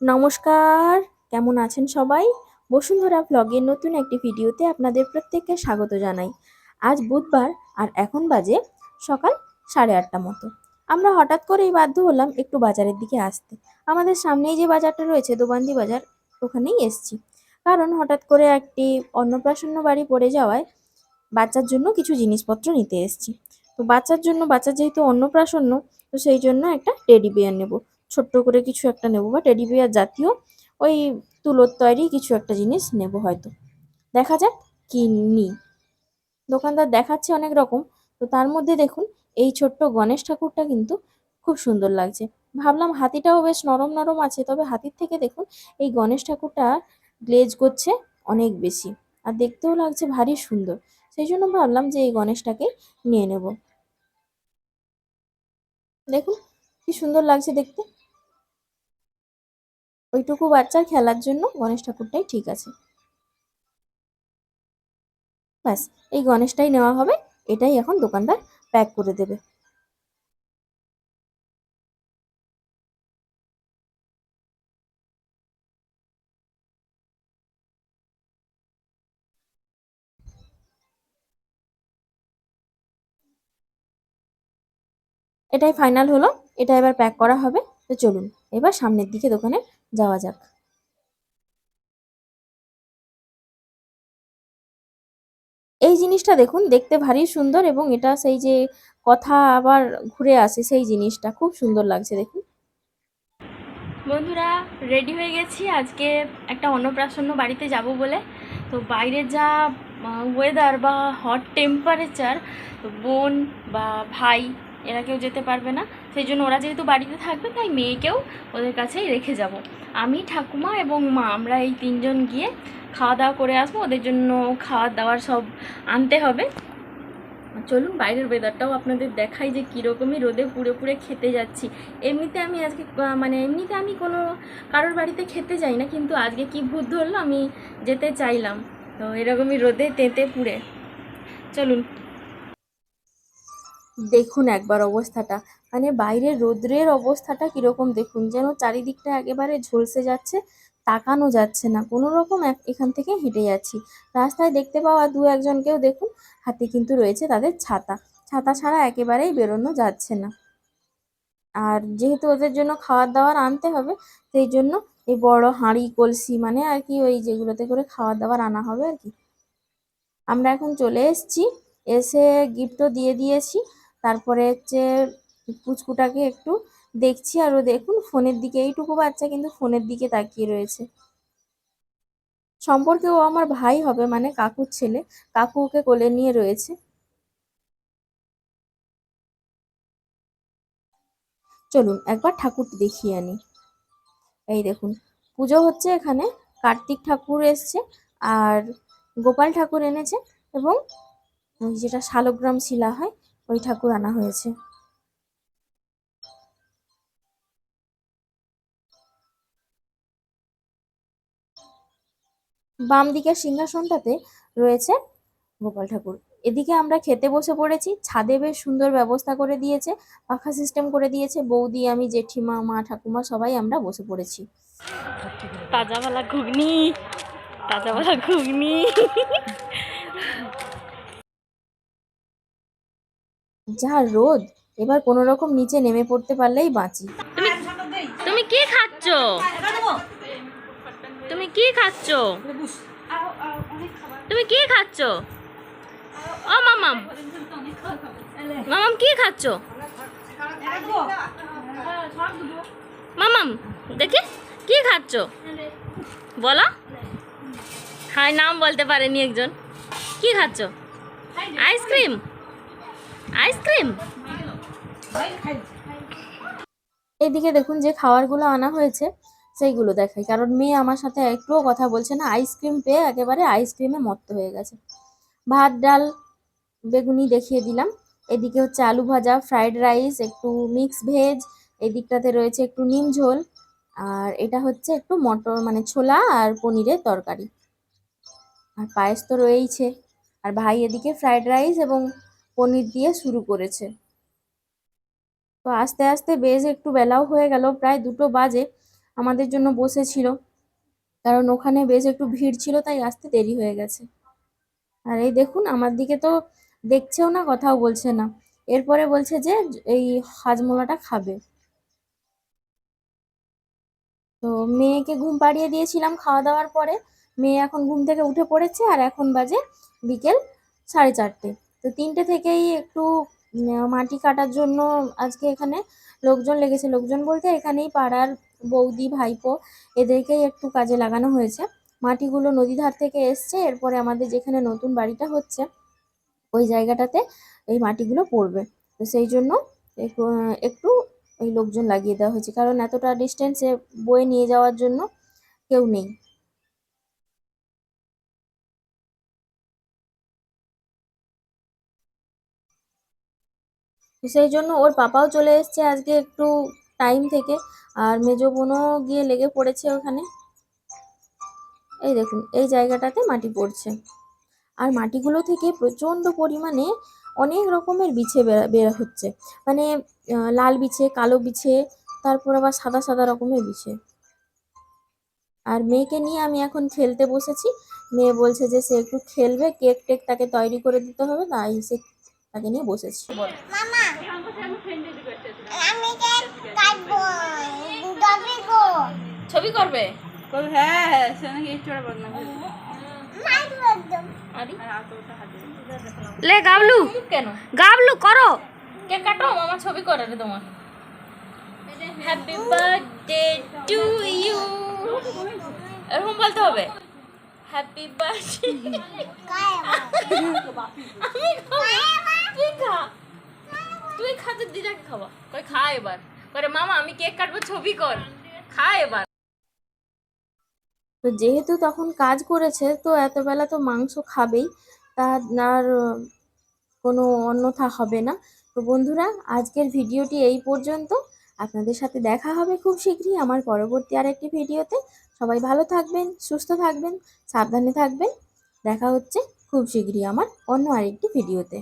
নমস্কার, কেমন আছেন সবাই? বসুন্ধরা ব্লগের নতুন একটি ভিডিওতে আপনাদের প্রত্যেককে স্বাগত জানাই। আজ বুধবার আর এখন বাজে সকাল সাড়ে আটটা মতো। আমরা হঠাৎ করেই বাধ্য হলাম একটু বাজারের দিকে আসতে। আমাদের সামনেই যে বাজারটা রয়েছে দোবান্দি বাজার, ওখানেই এসছি। কারণ হঠাৎ করে একটি অন্নপ্রাশন্ন বাড়ি পড়ে যাওয়ায় বাচ্চার জন্য কিছু জিনিসপত্র নিতে এসছি। তো বাচ্চার জন্য, বাচ্চার যেহেতু অন্নপ্রাশন্ন, তো সেই জন্য একটা টেডি বিয়ার নেব। ছোট্ট করে কিছু একটা নেব বা টেডি বিয়ার জাতীয় ওই তুলোর তৈরি কিছু একটা জিনিস নেব হয়তো। দেখা যাক কি নিই দোকানদার দেখাচ্ছে অনেক রকম, তো তার মধ্যে দেখুন, এই ছোট্ট গণেশ ঠাকুরটা কিন্তু খুব সুন্দর লাগছে। ভাবলাম হাতিটাও বেশ নরম নরম আছে, তবে হাতির থেকে দেখুন, এই গণেশ ঠাকুরটা গ্লেজ করছে অনেক বেশি আর দেখতেও লাগছে ভারী সুন্দর। সেই জন্য ভাবলাম যে এই গণেশটাকে নিয়ে নেব। দেখুন, কি সুন্দর লাগছে দেখতে। ওইটুকু বাচ্চার খেলার জন্য গণেশ ঠাকুরটাই ঠিক আছে। ব্যাস, এই গণেশটাই নেওয়া হবে, এটাই এখন দোকানদার প্যাক করে দেবে। এটাই ফাইনাল হলো, এটা এবার প্যাক করা হবে, তো চলুন, এবার সামনের দিকে দোকানে যাওয়া যাক। এই জিনিসটা দেখুন, দেখতে ভারী সুন্দর এবং এটা সেই যে কথা আবার ঘুরে আসে সেই জিনিসটা, খুব সুন্দর লাগছে দেখুন। বন্ধুরা রেডি হয়ে গেছি। আজকে একটা অন্নপ্রাশন্ন বাড়িতে যাব বলে। তো বাইরে যা ওয়েদার বা হট টেম্পারেচার বোন বা ভাই এরা কেউ যেতে পারবে না। সেই জন্য ওরা যেহেতু বাড়িতে থাকবে, তাই মেয়েকেও ওদের কাছেই রেখে যাব। আমি, ঠাকুমা এবং মা, আমরা এই তিনজন গিয়ে খাওয়া দাওয়া করে আসব। ওদের জন্য খাওয়ার দাওয়ার সব আনতে হবে। চলুন, বাইরের ওয়েদারটাও আপনাদের দেখাই যে কীরকমই রোদে পুড়ে পুড়ে খেতে যাচ্ছি। এমনিতে আমি আজকে মানে এমনিতে আমি কোনো কারোর বাড়িতে খেতে যাই না, কিন্তু আজকে কি ভূত ধরলো আমি যেতে চাইলাম। তো এরকমই রোদে তেঁতে পুড়ে। চলুন দেখুন একবার অবস্থাটা। মানে বাইরের রোদ্রের অবস্থাটা কীরকম দেখুন, যেন চারিদিকটা একেবারে ঝলসে যাচ্ছে, তাকানো যাচ্ছে না। কোনো রকম এখান থেকে হেঁটে যাচ্ছি। রাস্তায় দেখতে পাওয়া দু একজনকেও দেখুন, হাতে কিন্তু রয়েছে তাদের ছাতা। ছাতা ছাড়া একেবারেই বেরোনো যাচ্ছে না। আর যেহেতু ওদের জন্য খাবার দাবার আনতে হবে, সেই জন্য এই বড় হাঁড়ি, কলসি মানে আর কি ওই যেগুলোতে করে খাবার দাবার আনা হবে আর কি। আমরা এখন চলে এসেছি, এসে গিফটও দিয়ে দিয়েছি। তারপরে হচ্ছে পুচকুটাকে একটু দেখছি আরও দেখুন ফোনের দিকে, এইটুকু বাচ্চা কিন্তু ফোনের দিকে তাকিয়ে রয়েছে। সম্পর্কে ও আমার ভাই হবে মানে কাকুর ছেলে, কাকু ওকে কোলে নিয়ে রয়েছে। চলুন একবার ঠাকুরটি দেখিয়ে আনি। এই দেখুন, পুজো হচ্ছে এখানে, কার্তিক ঠাকুর এসছে আর গোপাল ঠাকুর এনেছে এবং যেটা শালগ্রাম শিলা হয় ওই ঠাকুর আনা হয়েছে। বাম দিকের সিংহাসনটাতে রয়েছে গোপাল ঠাকুর। এদিকে আমরা খেতে বসে পড়েছি, ছাদে বেশ সুন্দর ব্যবস্থা করে দিয়েছে, পাখা সিস্টেম করে দিয়েছে, বৌদি, আমি, জেঠিমা, মা, ঠাকুমা সবাই আমরা বসে পড়েছি। তাজাওয়ালা ঘুগনি তাজাওয়ালা ঘুগনি। যা রোদ, এবার কোনো রকম নিচে নেমে পড়তে পারলেই বাঁচি। তুমি কি খাচ্ছ? তুমি কি খাচ্ছ? তুমি কি খাচ্ছ? ও, মামাম। মামাম, কি খাচ্ছ? মামাম, দেখি, কি খাচ্ছ? বলো। হাই নাম বলতে পারেনি একজন। কি খাচ্ছ? Ice cream? Ice cream? এদিকে দেখুন যে খাবারগুলো আনা হয়েছে, সেইগুলো দেখাই। কারণ মেয়ে আমার সাথে একটুও কথা বলছে না, আইসক্রিম পেয়ে একেবারে আইসক্রিমে মত্ত হয়ে গেছে। ভাত, ডাল, বেগুনি দেখিয়ে দিলাম। এদিকে হচ্ছে আলু ভাজা, ফ্রাইড রাইস, একটু মিক্স ভেজ, এদিকটাতে রয়েছে একটু নিম ঝোল, আর এটা হচ্ছে একটু মটর মানে ছোলা আর পনিরের তরকারি। আর পায়েস তো রয়েইছে। আর ভাই এদিকে ফ্রাইড রাইস এবং পনির দিয়ে শুরু করেছে। তো আস্তে আস্তে বেশ একটু বেলাও হয়ে গেল, প্রায় দুটো বাজে আমাদের জন্য বসেছিল কারণ ওখানে বেশ একটু ভিড় ছিল, তাই আসতে দেরি হয়ে গেছে। আর এই দেখুন, আমার দিকে তো দেখছেও না, কথাও বলছে না। এরপরে বলছে যে, এই হাজমোলাটা খাবে। তো মেয়েকে ঘুম পাড়িয়ে দিয়েছিলাম খাওয়া দাওয়ার পরে। মেয়ে এখন ঘুম থেকে উঠে পড়েছে আর এখন বাজে বিকেল সাড়ে চারটে। তো তিনটে থেকেই একটু মাটি কাটার জন্য আজকে এখানে লোকজন লেগেছে। লোকজন বলতে এখানেই পাড়ার বৌদি, ভাইপো, এদেরকেই একটু কাজে লাগানো হয়েছে। মাটিগুলো নদীধার থেকে এসছে, এরপরে আমাদের যেখানে নতুন বাড়িটা হচ্ছে, ওই জায়গাটাতে এই মাটিগুলো পড়বে। তো সেই জন্য একটু ওই লোকজন লাগিয়ে দেওয়া হয়েছে। কারণ এতটা ডিস্টেন্সে বয়ে নিয়ে যাওয়ার জন্য কেউ নেই। সেই জন্য ওর পাপাও চলে এসছে আজকে একটু টাইম থেকে। আর মেজো বোনও গিয়ে লেগে পড়েছে ওখানে। এই দেখুন, এই জায়গাটাতে মাটি পড়ছে। আর মাটিগুলো থেকে প্রচণ্ড পরিমাণে অনেক রকমের বিছে বের হচ্ছে। মানে লাল বিছে, কালো বিছে, তারপর আবার সাদা সাদা রকমের বিছে। আর মেয়েকে নিয়ে আমি এখন খেলতে বসেছি। মেয়ে বলছে যে সে একটু খেলবে, কেক টেক তাকে তৈরি করে দিতে হবে, তাই সে তাকে নিয়ে বসেছি। ছবি করবে? হ্যাঁ হ্যাঁ। লে গাবলু। কেন? গাবলু করো। কেক কাটো? মামা ছবি করে রে তোমার। হ্যাপি বার্থডে টু ইউ এরকম বলতে হবে? হ্যাপি বার্থডে আমি তুই খা? তুই খাতে দিদাকে খাওয়া। খা এবার। করে মামা, আমি কেক কাটবো, ছবি কর। খা এবার। তো যেহেতু তখন কাজ করেছে, তো এত বেলা তো মাংস খাবেই। তার আর কোনো অন্যথা হবে না। তো বন্ধুরা, আজকের ভিডিওটি এই পর্যন্ত। আপনাদের সাথে দেখা হবে খুব শীঘ্রই আমার পরবর্তী আরেকটি ভিডিওতে। সবাই ভালো থাকবেন, সুস্থ থাকবেন, সাবধানে থাকবেন। দেখা হচ্ছে খুব শীঘ্রই আমার অন্য আরেকটি ভিডিওতে।